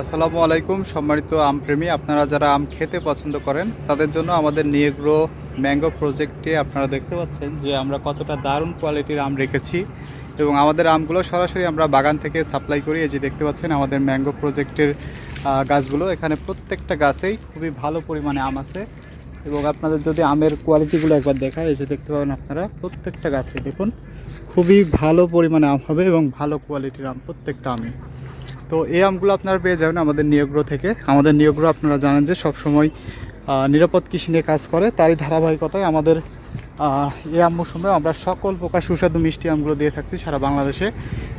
আসসালামু আলাইকুম, সম্মানিত আমপ্রেমী। আপনারা যারা আম খেতে পছন্দ করেন, তাদের জন্য আমাদের নিয়েগ্রো ম্যাঙ্গো প্রজেক্টে আপনারা দেখতে পাচ্ছেন যে আমরা কতটা দারুণ কোয়ালিটির আম রেখেছি এবং আমাদের আমগুলো সরাসরি আমরা বাগান থেকে সাপ্লাই করি। এই যে দেখতে পাচ্ছেন আমাদের ম্যাঙ্গো প্রজেক্টের গাছগুলো। এখানে প্রত্যেকটা গাছেই খুবই ভালো পরিমাণে আম আছে এবং আপনাদের যদি আমের কোয়ালিটিগুলো একবার দেখায়, এই যে দেখতে পাবেন আপনারা, প্রত্যেকটা গাছে দেখুন, খুবই ভালো পরিমাণে আম হবে এবং ভালো কোয়ালিটির আম প্রত্যেকটা আমই তো এই আমগুলো আপনারা পেয়ে যাবেন আমাদের নিয়োগ্র থেকে। আমাদের নিয়োগ্র আপনারা জানেন যে সবসময় নিরাপদ কৃষি নিয়ে কাজ করে। তারই ধারাবাহিকতায় আমাদের এই আম মৌসুমে আমরা সকল প্রকার সুস্বাদু মিষ্টি আমগুলো দিয়ে থাকছি সারা বাংলাদেশে।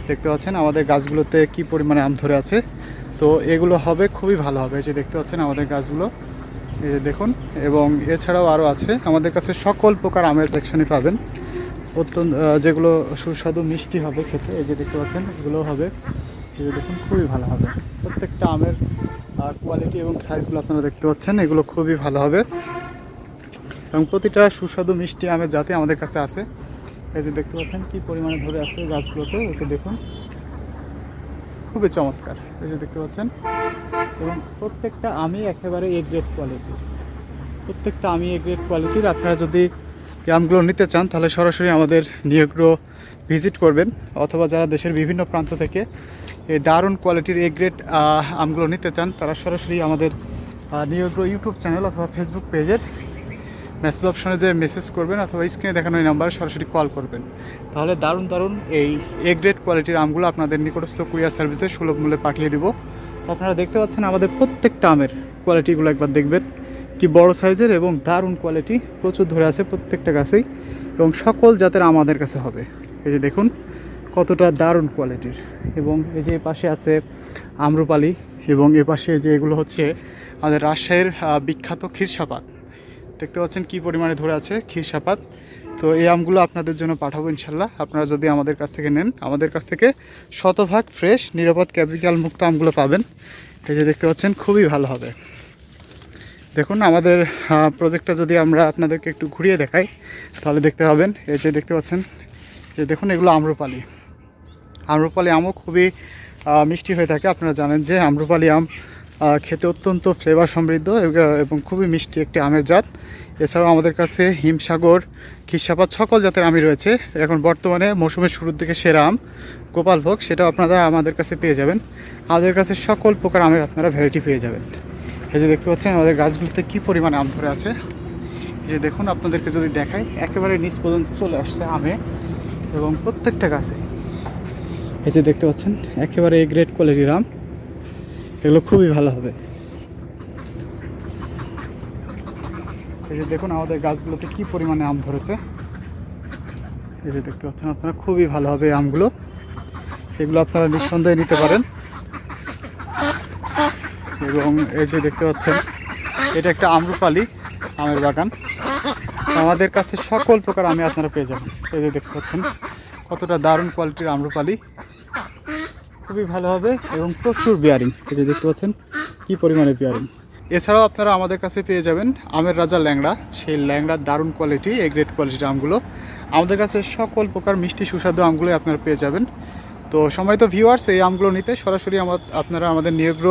দেখতে পাচ্ছেন আমাদের গাছগুলোতে কি পরিমাণে আম ধরে আছে। তো এগুলো হবে, খুবই ভালো হবে। যে দেখতে পাচ্ছেন আমাদের গাছগুলো। দেখুন, এবং এছাড়াও আরও আছে। আমাদের কাছে সকল প্রকার আমের সেকশনই পাবেন। অত্যন্ত যেগুলো সুস্বাদু মিষ্টি হবে খেতে, এই যে দেখতে পাচ্ছেন এগুলো হবে। যে দেখুন, খুবই ভালো হবে। প্রত্যেকটা আমের কোয়ালিটি এবং সাইজগুলো আপনারা দেখতে পাচ্ছেন, এগুলো খুবই ভালো হবে। এবং প্রতিটা সুস্বাদু মিষ্টি আমের জাতি আমাদের কাছে আছে। এই যে দেখতে পাচ্ছেন, কি পরিমাণে ধরে আছে গাছগুলোতে এসে দেখুন। খুবই চমৎকার, এই যে দেখতে পাচ্ছেন। এবং প্রত্যেকটা আমি একেবারে এ গ্রেড কোয়ালিটির প্রত্যেকটা আমি এ গ্রেড কোয়ালিটির আপনারা যদি আমগুলো নিতে চান, তাহলে সরাসরি আমাদের নিয়োগ্রো ভিজিট করবেন। অথবা যারা দেশের বিভিন্ন প্রান্ত থেকে এই দারুণ কোয়ালিটির এ গ্রেড আমগুলো নিতে চান, তারা সরাসরি আমাদের নিয়োগ্রো ইউটিউব চ্যানেল অথবা ফেসবুক পেজের মেসেজ অপশনে যে মেসেজ করবেন অথবা স্ক্রিনে দেখানো এই নাম্বারে সরাসরি কল করবেন। তাহলে দারুণ দারুণ এই এ গ্রেড কোয়ালিটির আমগুলো আপনাদের নিকটস্থ কুরিয়ার সার্ভিসে সুলভ মূল্যে পাঠিয়ে দিব। আপনারা দেখতে পাচ্ছেন আমাদের প্রত্যেকটা আমের কোয়ালিটিগুলো একবার দেখবেন, কি বড় সাইজের এবং দারুণ কোয়ালিটি প্রচুর ধরে আছে প্রত্যেকটা গাছেই এবং সকল জাতের আমাদের কাছে হবে। এই যে দেখুন কতটা দারুণ কোয়ালিটির এবং এই যে পাশে আছে আম্রপালি এবং এ পাশে যে এগুলো হচ্ছে আমাদের রাজশাহীর বিখ্যাত ক্ষীরসাপাত দেখতে পাচ্ছেন কি পরিমাণে ধরে আছে ক্ষীরসাপাত তো এই আমগুলো আপনাদের জন্য পাঠাবো ইনশাল্লাহ। আপনারা যদি আমাদের কাছ থেকে নেন, আমাদের কাছ থেকে শতভাগ ফ্রেশ নিরাপদ ক্যাপিটাল মুক্ত আমগুলো পাবেন। এই যে দেখতে পাচ্ছেন, খুবই ভালো হবে। দেখুন, আমাদের প্রজেক্টটা যদি আমরা আপনাদেরকে একটু ঘুরিয়ে দেখাই, তাহলে দেখতে পাবেন। এই যে দেখতে পাচ্ছেন যে দেখুন, এগুলো আম্রপালি। আম্রপালি আমও খুবই মিষ্টি হয়ে থাকে। আপনারা জানেন যে আম্রপালি আম খেতে অত্যন্ত ফ্লেভার সমৃদ্ধ এবং- খুবই মিষ্টি একটি আমের জাত। এছাড়াও আমাদের কাছে হিমসাগর খিসাপাত সকল জাতের আমই রয়েছে। এখন বর্তমানে মৌসুমের শুরুর দিকে সেরা আম, গোপালভোগ, সেটাও আপনারা আমাদের কাছে পেয়ে যাবেন। আমাদের কাছে সকল প্রকার আমের আপনারা ভ্যারাইটি পেয়ে যাবেন। এই যে দেখতে পাচ্ছেন, আমাদের গাছগুলোতে কী পরিমাণে আম ধরে আছে। যে দেখুন, আপনাদেরকে যদি দেখাই, একেবারে নিচ পর্যন্ত চলে আসছে আমে এবং প্রত্যেকটা গাছে। এই যে দেখতে পাচ্ছেন, একেবারে গ্রেট কোয়ালিটির আম এগুলো খুবই ভালো হবে। এই যে দেখুন আমাদের গাছগুলোতে কি পরিমাণে আম ধরেছে। এই যে দেখতে পাচ্ছেন, আপনারা খুবই ভালো হবে আমগুলো। এগুলো আপনারা নিঃসন্দেহে নিতে পারেন। এবং এই যে দেখতে পাচ্ছেন, এটা একটা আম্রপালি, আমের বাগান। আমাদের কাছে সকল প্রকার আমি আপনারা পেয়ে যাবেন। এই যে দেখতে পাচ্ছেন, কতটা দারুণ কোয়ালিটির আম্রপালি। খুবই ভালো হবে এবং প্রচুর বিয়ারিং এই যে দেখতে পাচ্ছেন, কি পরিমাণে বিয়ারিং এছাড়াও আপনারা আমাদের কাছে পেয়ে যাবেন আমের রাজা ল্যাংড়া। সেই ল্যাংড়ার দারুণ কোয়ালিটি এ গ্রেড কোয়ালিটির আমগুলো। আমাদের কাছে সকল প্রকার মিষ্টি সুস্বাদু আমগুলো আপনারা পেয়ে যাবেন। তো সম্মানিত ভিউয়ার্স এই আমগুলো নিতে সরাসরি আমার, আপনারা আমাদের নিয়োগ্র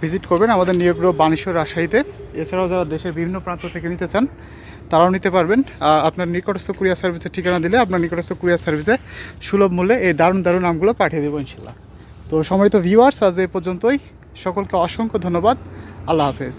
ভিজিট করবেন, আমাদের নিয়োগ্র বানেশ্বর রাজশাহীতে। এছাড়াও যারা দেশের বিভিন্ন প্রান্ত থেকে নিতে চান, তারাও নিতে পারবেন। আপনার নিকটস্থ কুরিয়ার সার্ভিসের ঠিকানা দিলে আপনার নিকটস্থ কুরিয়ার সার্ভিসে সুলভ মূল্যে এই দারুণ দারুণ আমগুলো পাঠিয়ে দেবো ইনশাল্লাহ তো সম্মানিত ভিউয়ার্স আজ এ পর্যন্তই। সকলকে অসংখ্য ধন্যবাদ। আল্লাহ হাফেজ।